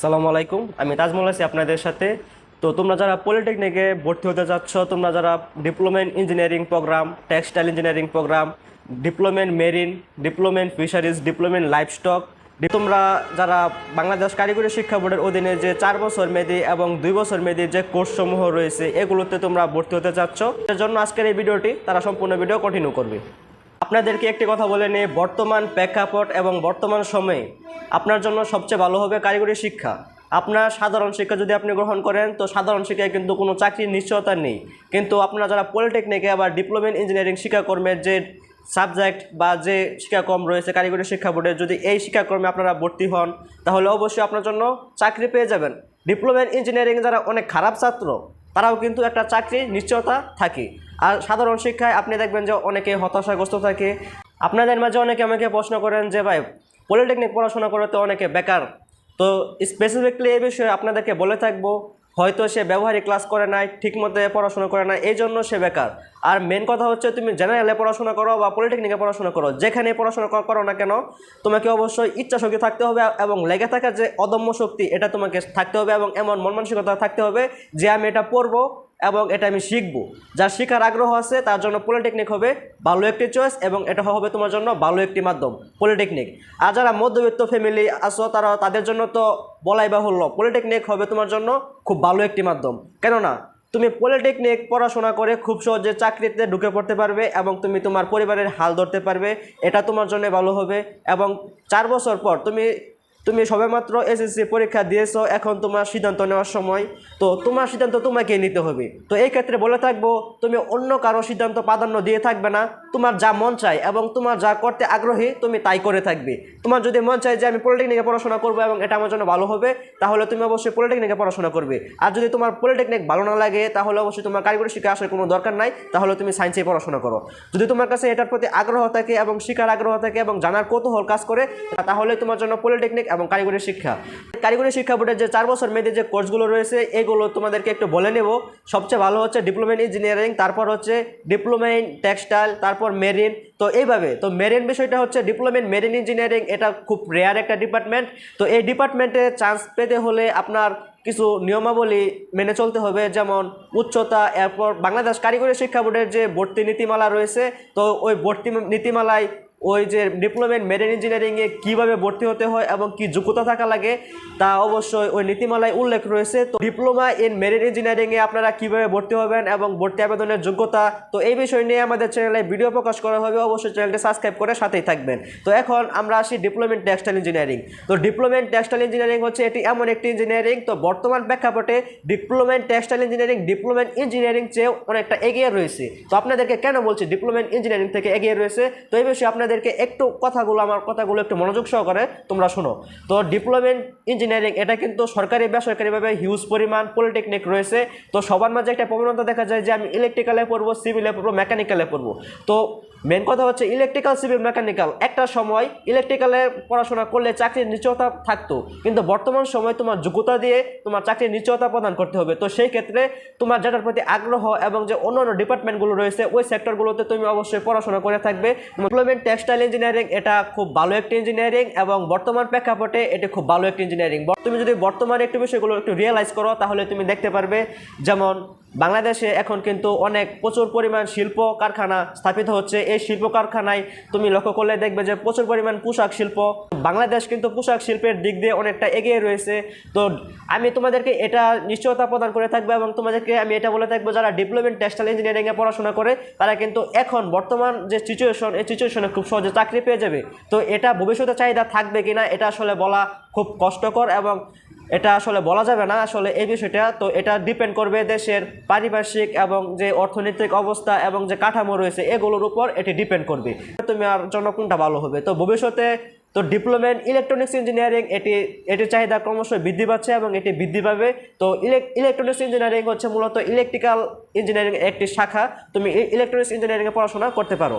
সালামু আলাইকুম। আমি তাজমল আছি আপনাদের সাথে। তো তোমরা যারা পলিটেকনিকে ভর্তি হতে যাচ্ছ, তোমরা যারা diploma in engineering program, textile engineering program diploma in marine diploma in fisheries diploma in livestock তোমরা যারা বাংলাদেশ কারিগরি শিক্ষা বোর্ডের অধীনে যে চার বছর মেয়াদী এবং দুই বছর মেয়াদী যে কোর্সসমূহ রয়েছে, এগুলোতে তোমরা ভর্তি হতে চাচ্ছ এর জন্য আজকের এই ভিডিওটি, তারা সম্পূর্ণ ভিডিও কন্টিনিউ করবে। আপনাদেরকে একটি কথা বলে নিই, বর্তমান প্রেক্ষাপট এবং বর্তমান সময়ে আপনার জন্য সবচেয়ে ভালো হবে কারিগরি শিক্ষা। আপনার সাধারণ শিক্ষা যদি আপনি গ্রহণ করেন, তো সাধারণ শিক্ষায় কিন্তু কোনো চাকরির নিশ্চয়তা নেই। কিন্তু আপনারা যারা পলিটেকনিকে আবার ডিপ্লোমেন্ট ইঞ্জিনিয়ারিং শিক্ষাকর্মের যে সাবজেক্ট বা যে শিক্ষাক্রম রয়েছে কারিগরি শিক্ষা বোর্ডে, যদি এই শিক্ষাক্রমে আপনারা ভর্তি হন, তাহলে অবশ্যই আপনার জন্য চাকরি পেয়ে যাবেন। ডিপ্লোমেন্ট ইঞ্জিনিয়ারিং যারা অনেক খারাপ ছাত্র তারাও কিন্তু একটা চাকরির নিশ্চয়তা থাকে। আর সাধারণ শিক্ষায় আপনি দেখবেন যে অনেকে হতাশাগ্রস্ত থাকে। আপনাদের মাঝে অনেকে আমাকে প্রশ্ন করেন যে, ভাই, পলিটেকনিক পড়াশোনা করে তো অনেকে বেকার। তো স্পেসিফিকলি এ বিষয়ে আপনাদেরকে বলে থাকব হয়তো সে ব্যবহারিক ক্লাস করে নাই, ঠিকমতো পড়াশোনা করে না এই জন্য সে বেকার। আর মেন কথা হচ্ছে তুমি জেনারেলে পড়াশোনা করো বা পলিটেকনিকে পড়াশোনা করো, যেখানে পড়াশোনা করো না কেন, তোমাকে অবশ্যই ইচ্ছা শক্তি থাকতে হবে এবং লেগে থাকা যে অদম্য শক্তি, এটা তোমাকে থাকতে হবে এবং এমন মন মানসিকতা থাকতে হবে যে আমি এটা পড়ব এবং এটা আমি শিখব। যার শেখার আগ্রহ আছে, তার জন্য পলিটেকনিক হবে ভালো একটি চয়েস এবং এটা হবে তোমার জন্য ভালো একটি মাধ্যম পলিটেকনিক আর যারা মধ্যবিত্ত ফ্যামিলি আছো, তারা তাদের জন্য তো বলাই বাহুল্য পলিটেকনিক হবে তোমার জন্য খুব ভালো একটি মাধ্যম। কেননা, তুমি পলিটেকনিক পড়াশোনা করে খুব সহজে চাকরিতে ঢুকে পড়তে পারবে এবং তুমি তোমার পরিবারের হাল ধরতে পারবে, এটা তোমার জন্য ভালো হবে এবং চার বছর পর তুমি তুমি সবেমাত্র এসএসসি পরীক্ষা দিয়েছ, এখন তোমার সিদ্ধান্ত নেওয়ার সময়। তো তোমার সিদ্ধান্ত তোমাকে নিতে হবে। তো এই ক্ষেত্রে বলে থাকব, তুমি অন্য কারও সিদ্ধান্ত প্রাধান্য দিয়ে থাকবে না। তোমার যা মন চায় এবং তোমার যা করতে আগ্রহী, তুমি তাই করে থাকবে। তোমার যদি মন চায় যে আমি পলিটেকনিকে পড়াশোনা করব এবং এটা আমার জন্য ভালো হবে, তাহলে তুমি অবশ্যই পলিটেকনিকে পড়াশোনা করবে। আর যদি তোমার পলিটেকনিক ভালো না লাগে, তাহলে অবশ্যই তোমার কারিগরি শিক্ষা আসার কোনো দরকার নাই, তাহলে তুমি সায়েন্সে পড়াশোনা করো। যদি তোমার কাছে এটার প্রতি আগ্রহ থাকে এবং শিকার আগ্রহ থাকে এবং জানার কৌতূহল কাজ করে, তাহলে তোমার জন্য পলিটেকনিক এবং কারিগরি শিক্ষা। কারিগরি শিক্ষা বোর্ডের যে চার বছর মেয়েদের যে কোর্সগুলো রয়েছে, এগুলো তোমাদেরকে একটু বলে নেব। সবচেয়ে ভালো হচ্ছে ডিপ্লোমেন্ট ইঞ্জিনিয়ারিং, তারপর হচ্ছে ডিপ্লোমেন্ট টেক্সটাইল, তারপর মেরিন। তো এইভাবে, তো মেরিন বিষয়টা হচ্ছে ডিপ্লোমেন্ট মেরিন ইঞ্জিনিয়ারিং, এটা খুব রেয়ার একটা ডিপার্টমেন্ট। তো এই ডিপার্টমেন্টে চান্স পেতে হলে আপনার কিছু নিয়মাবলী মেনে চলতে হবে, যেমন উচ্চতা, এরপর বাংলাদেশ কারিগরি শিক্ষা বোর্ডের যে ভর্তি নীতিমালা রয়েছে, তো ওই ভর্তি নীতিমালায় ওই যে ডিপ্লোমেন্ট মেরিন ইঞ্জিনিয়ারিংয়ে কীভাবে ভর্তি হতে হয় এবং কি যোগ্যতা থাকা লাগে, তা অবশ্যই ওই নীতিমালায় উল্লেখ রয়েছে। তো ডিপ্লোমা ইন মেরিন ইঞ্জিনিয়ারিংয়ে আপনারা কীভাবে ভর্তি হবেন এবং ভর্তি আবেদনের যোগ্যতা, তো এই বিষয় নিয়ে আমাদের চ্যানেলে ভিডিও প্রকাশ করা হবে। অবশ্যই চ্যানেলটি সাবস্ক্রাইব করে সাথেই থাকবেন। তো এখন আমরা আসি ডিপ্লোমেন্ট টেক্সটাইল ইঞ্জিনিয়ারিং। তো ডিপ্লোমেন্ট টেক্সটাইল ইঞ্জিনিয়ারিং হচ্ছে এটি এমন একটি ইঞ্জিনিয়ারিং। তো বর্তমান প্রেক্ষাপটে diploma in textile engineering diploma in engineering চেয়েও অনেকটা এগিয়ে রয়েছে। তো আপনাদেরকে কেন বলছি ডিপ্লোমেন্ট ইঞ্জিনিয়ারিং থেকে এগিয়ে রয়েছে? তো এই বিষয়ে আপনাদেরকে একটু কথাগুলো, আমার কথাগুলো একটু মনোযোগ সহকারে তোমরা শোনো। তো ডিপ্লোমেন্ট ইঞ্জিনিয়ারিং এটা কিন্তু সরকারি, বেসরকারিভাবে হিউজ পরিমাণ পলিটেকনিক রয়েছে। তো সবার মাঝে একটা প্রবণতা দেখা যায় যে আমি ইলেকট্রিক্যালে পড়ব সিভিলে পড়ব মেকানিক্যালে পড়ব। তো মেন কথা হচ্ছে ইলেকট্রিক্যাল সিভিল মেকানিক্যাল একটা সময় ইলেকট্রিক্যালে পড়াশোনা করলে চাকরির নিশ্চয়তা থাকতো, কিন্তু বর্তমান সময় তোমার যোগ্যতা দিয়ে তোমার চাকরির নিশ্চয়তা প্রদান করতে হবে। তো সেই ক্ষেত্রে তোমার যেটার প্রতি আগ্রহ এবং যে অন্যান্য ডিপার্টমেন্টগুলো রয়েছে, ওই সেক্টরগুলোতে তুমি অবশ্যই পড়াশোনা করে থাকবে। ডিপ্লোমেন্ট টেক্সটাইল ইঞ্জিনিয়ারিং এটা খুব ভালো একটি ইঞ্জিনিয়ারিং এবং বর্তমান প্রেক্ষাপটে এটি খুব ভালো একটি ইঞ্জিনিয়ারিং তুমি যদি বর্তমানে একটু বিষয়গুলো একটু রিয়েলাইজ করো, তাহলে তুমি দেখতে পারবে, যেমন বাংলাদেশে এখন কিন্তু অনেক প্রচুর পরিমাণ শিল্প কারখানা স্থাপিত হচ্ছে। এই শিল্প কারখানায় তুমি লক্ষ্য করলে দেখবে যে প্রচুর পরিমাণ পোশাক শিল্প। বাংলাদেশ কিন্তু পোশাক শিল্পের দিক দিয়ে অনেকটা এগিয়ে রয়েছে। তো আমি তোমাদেরকে এটা নিশ্চয়তা প্রদান করে থাকব এবং তোমাদেরকে আমি এটা বলে থাকব, যারা ডিপ্লোমেন্ট টেক্সটাইল ইঞ্জিনিয়ারিংয়ে পড়াশোনা করে, তারা কিন্তু এখন বর্তমান যে সিচুয়েশন এই সিচুয়েশনে খুব সহজে চাকরি পেয়ে যাবে। তো এটা ভবিষ্যতে চাহিদা থাকবে কিনা, এটা আসলে বলা খুব কষ্টকর এবং এটা আসলে বলা যাবে না আসলে এই বিষয়টা। তো এটা ডিপেন্ড করবে দেশের পারিপার্শ্বিক এবং যে অর্থনৈতিক অবস্থা এবং যে কাঠামো রয়েছে, এগুলোর উপর এটি ডিপেন্ড করবে। তোমার জন্য কোনটা ভালো হবে? তো ভবিষ্যতে তো ডিপ্লোমেন্ট ইলেকট্রনিক্স ইঞ্জিনিয়ারিং এটি, এটির চাহিদা ক্রমশই বৃদ্ধি পাচ্ছে এবং এটি বৃদ্ধি পাবে। তো ইলেকট্রনিক্স ইঞ্জিনিয়ারিং হচ্ছে মূলত ইলেকট্রিক্যাল ইঞ্জিনিয়ারিং একটি শাখা। তুমি ইলেকট্রনিক্স ইঞ্জিনিয়ারিংয়ে পড়াশোনা করতে পারো।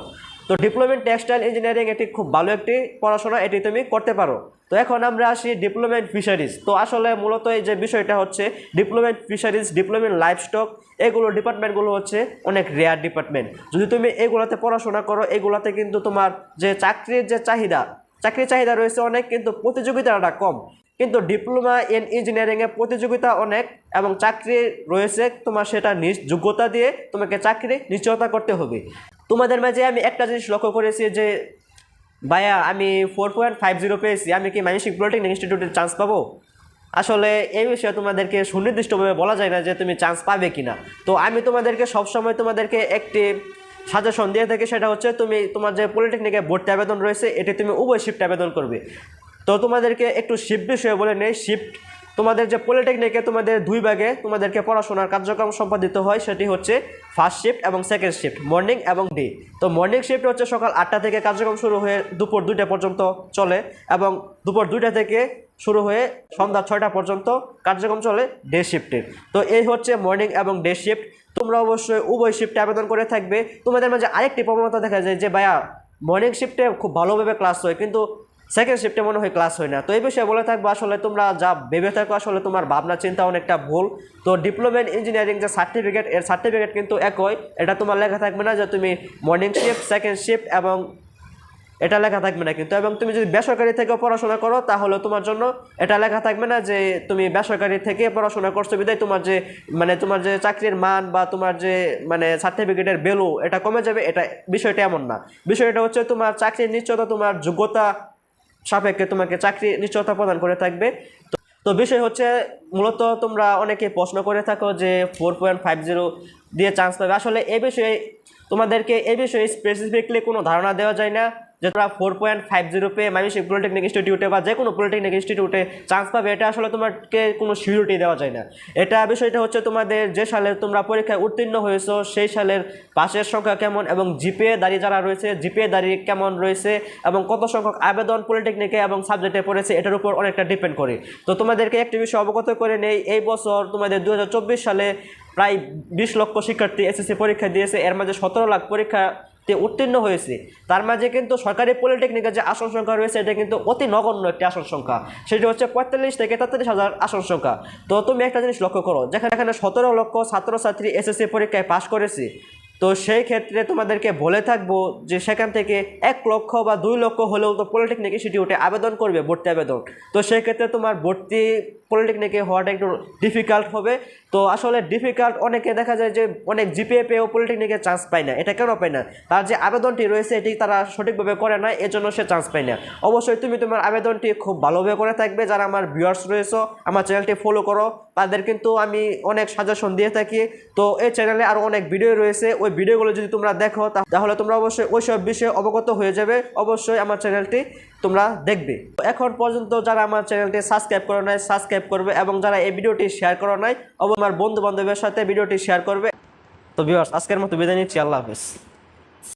তো ডিপ্লোমেন্ট টেক্সটাইল ইঞ্জিনিয়ারিং এটি খুব ভালো একটি পড়াশোনা, এটি তুমি করতে পারো। তো এখন আমরা আসি ডিপ্লোমেন্ট ফিশারিজ তো আসলে মূলত এই যে বিষয়টা হচ্ছে ডিপ্লোমেন্ট ফিশারিজ ডিপ্লোমেন্ট লাইফস্টক এগুলো ডিপার্টমেন্টগুলো হচ্ছে অনেক রেয়ার ডিপার্টমেন্ট যদি তুমি এগুলোতে পড়াশোনা করো, এগুলোতে কিন্তু তোমার যে চাকরির যে চাহিদা, চাকরির চাহিদা রয়েছে অনেক, কিন্তু প্রতিযোগিতাটা কম। কিন্তু ডিপ্লোমা ইন ইঞ্জিনিয়ারিংয়ে প্রতিযোগিতা অনেক এবং চাকরি রয়েছে তোমার সেটা নিজ যোগ্যতা দিয়ে তোমাকে চাকরি নিশ্চয়তা করতে হবে। তোমাদের মাঝে আমি একটা জিনিস লক্ষ্য করেছি যে, ভাইয়া, আমি ফোর পয়েন্ট ফাইভ জিরো পেয়েছি। আমি কি মানসিক পলিটেকনিক ইনস্টিটিউটে চান্স পাবো? আসলে এই বিষয়ে তোমাদেরকে সুনির্দিষ্টভাবে বলা যায় না যে তুমি চান্স পাবে কি না তো আমি তোমাদেরকে সবসময় তোমাদেরকে একটি সাজেশন দিয়ে থাকি, সেটা হচ্ছে তুমি তোমার যে পলিটেকনিকে ভর্তি আবেদন রয়েছে, এটি তুমি উভয় শিফট আবেদন করবে। তো তোমাদেরকে একটু শিফট বিষয়ে বলে নেই। শিফট তোমাদের যে পলিটেকনিকে তোমাদের দুই ভাগে তোমাদেরকে পড়াশোনার কার্যক্রম সম্পাদিত হয়, সেটি হচ্ছে ফার্স্ট শিফট এবং সেকেন্ড শিফট মর্নিং এবং ডে তো মর্নিং শিফট হচ্ছে সকাল আটটা থেকে কার্যক্রম শুরু হয়ে দুপুর দুইটা পর্যন্ত চলে এবং দুপুর দুইটা থেকে শুরু হয়ে সন্ধ্যা ছয়টা পর্যন্ত কার্যক্রম চলে ডে শিফটের তো এই হচ্ছে মর্নিং এবং ডে শিফট তোমরা অবশ্যই উভয় শিফটে আবেদন করে থাকবে। তোমাদের মাঝে আরেকটি প্রবণতা দেখা যায় যে, ভাইয়া মর্নিং শিফটে খুব ভালোভাবে ক্লাস হয়, কিন্তু সেকেন্ড শিফটে মনে হয় ক্লাস হয় না। তো এই বিষয়ে বলে থাকব, আসলে তোমরা যা ভেবে থাকো, আসলে তোমার ভাবনা, চিন্তা অনেকটা ভুল। তো ডিপ্লোমা ইন ইঞ্জিনিয়ারিং যে সার্টিফিকেট এর সার্টিফিকেট কিন্তু একই। এটা তোমার লেখা থাকবে না যে তুমি মর্নিং শিফট সেকেন্ড শিফট এবং এটা লেখা থাকবে না কিন্তু। এবং তুমি যদি বেসরকারি থেকে পড়াশোনা করো, তাহলে তোমার জন্য এটা লেখা থাকবে না যে তুমি বেসরকারি থেকে পড়াশোনা করছ, বিদায় তোমার যে মানে তোমার যে চাকরির মান বা তোমার যে মানে সার্টিফিকেটের ভ্যালু এটা কমে যাবে, এটা বিষয়টা এমন না। বিষয়টা হচ্ছে তোমার চাকরির নিশ্চয়তা, তোমার যোগ্যতা সাপেক্ষে তোমাকে চাকরি নিশ্চয়তা প্রদান করে থাকবে। তো- বিষয় হচ্ছে, মূলত তোমরা অনেকে প্রশ্ন করে থাকো যে ফোর পয়েন্ট ফাইভ জিরো দিয়ে চান্স পাবে। আসলে এ বিষয়ে তোমাদেরকে, এ বিষয়ে স্পেসিফিকলি কোনো ধারণা দেওয়া যায় না। যে তোমরা ফোর পয়েন্ট ফাইভ জিরো পেয়ে মানসিক পলিটেকনিক ইনস্টিটিউটে বা যে কোনো পলিটেকনিক ইনস্টিটিউটে চান্স পাবে, এটা আসলে তোমাকে কোনো সিউরিটি দেওয়া যায় না। এটা বিষয়টা হচ্ছে তোমাদের যে সালে তোমরা পরীক্ষায় উত্তীর্ণ হয়েছো, সেই সালের পাশের সংখ্যা কেমন এবং জিপিএ দাঁড়িয়ে যারা রয়েছে, জিপিএ দাঁড়িয়ে কেমন রয়েছে এবং কত সংখ্যক আবেদন পলিটেকনিকে এবং সাবজেক্টে পড়েছে, এটার উপর অনেকটা ডিপেন্ড করে। তো তোমাদেরকে একটি বিষয় অবগত করে নেই, এই বছর তোমাদের দু হাজার চব্বিশ সালে প্রায় বিশ লক্ষ শিক্ষার্থী এসএসসি পরীক্ষা দিয়েছে, এর মাঝে সতেরো লাখ পরীক্ষাতে উত্তীর্ণ হয়েছে। তার মাঝে কিন্তু সরকারি পলিটেকনিকের যে আসন সংখ্যা রয়েছে, এটা কিন্তু অতি নগণ্য একটি আসন সংখ্যা। সেটি হচ্ছে পঁয়তাল্লিশ থেকে তেতাল্লিশ হাজার আসন সংখ্যা। তো তুমি একটা জিনিস লক্ষ্য করো, যেখানে এখানে সতেরো লক্ষ ছাত্রছাত্রী এসএসসি পরীক্ষায় পাশ করেছে, তো সেই ক্ষেত্রে তোমাদেরকে বলে থাকব যে সেখান থেকে এক লক্ষ বা দুই লক্ষ হলেও তো পলিটেকনিক ইনস্টিটিউটে আবেদন করবে, ভর্তি আবেদন। তো সেই ক্ষেত্রে তোমার ভর্তি পলিটেকনিকে হওয়াটা একটু ডিফিকাল্ট হবে। তো আসলে ডিফিকাল্ট অনেকে দেখা যায় যে অনেক জিপিএ পেয়েও পলিটেকনিকে চান্স পায় না। এটা কেন পায় না? তার যে আবেদনটি রয়েছে, এটি তারা সঠিকভাবে করে না এজন্য সে চান্স পায় না। অবশ্যই তুমি তোমার আবেদনটি খুব ভালোভাবে করে থাকবে। যারা আমার ভিউয়ার্স রয়েছে, আমার চ্যানেলটি ফলো করো। তাদের কিন্তু আমি অনেক সাজেশন দিয়ে থাকি। তো এই চ্যানেলে আরও অনেক ভিডিও রয়েছে। ওই ভিডিওগুলো যদি তোমরা দেখো তাহলে তোমরা অবশ্যই ওই সব বিষয়ে অবগত হয়ে যাবে। অবশ্যই আমার চ্যানেলটি তোমরা দেখবে। এখন পর্যন্ত যারা আমার চ্যানেলটি সাবস্ক্রাইব করো নাই সাবস্ক্রাইব করবে এবং যারা এই ভিডিওটি শেয়ার করো নাই, অবশ্যই আমার বন্ধু বান্ধবের সাথে ভিডিওটি শেয়ার করবে। তো ভিউয়ার্স আজকের মতো বিদায় নিচ্ছি, আল্লাহ হাফেজ।